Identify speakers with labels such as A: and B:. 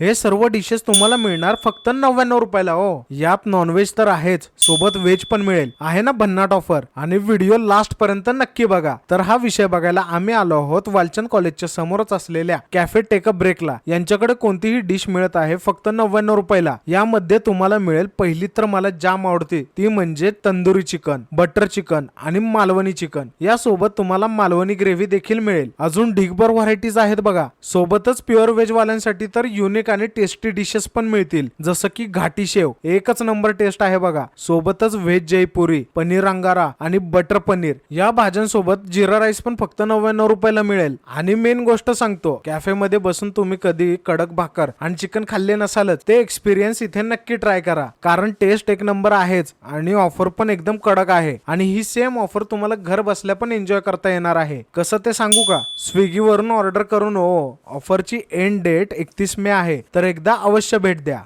A: हे सर्व डिशेस तुम्हाला मिळणार फक्त नव्याण्णव रुपयाला हो. यात नॉनव्हेज तर आहेच सोबत व्हेज पण मिळेल. आहे ना भन्नाट ऑफर आणि व्हिडिओ लास्ट पर्यंत नक्की बघा. तर हा विषय बघायला आम्ही आलो आहोत वालचंद कॉलेजच्या समोरच असलेल्या कॅफे टेकअप ब्रेकला यांच्याकडे कोणतीही डिश मिळत आहे फक्त नव्याण्णव रुपयाला. यामध्ये तुम्हाला मिळेल पहिली तर मला जाम आवडते ती म्हणजे तंदुरी चिकन बटर चिकन आणि मालवणी चिकन यासोबत तुम्हाला मालवणी ग्रेव्ही देखील मिळेल. अजून ढिगभर व्हरायटीज आहेत बघा. सोबतच प्युअर व्हेज वाल्यांसाठी तर युनिक आणि टेस्टी डिशेस पण मिळतील. जसं की घाटी शेव. एकच नंबर टेस्ट आहे बघा. सोबतच व्हेज जयपुरी पनीर अंगारा आणि बटर पनीर. या भाज्यांसोबत जिरा राईस पण फक्त नव्याण्णव रुपयाला मिळेल. आणि मेन गोष्ट सांगतो कॅफे मध्ये बसून तुम्ही कधी कडक भाकर आणि चिकन खाल्ले नसालच. ते एक्सपिरियन्स इथे नक्की ट्राय करा. कारण टेस्ट एक नंबर आहेच आणि ऑफर पण एकदम कडक आहे. आणि ही सेम ऑफर तुम्हाला घर बसल्या पण एन्जॉय करता येणार आहे. कसं ते सांगू का? स्विगी वरून ऑर्डर करून हो. ऑफरची एंड डेट एकतीस मे आहे. तर एकदा अवश्य भेट द्या.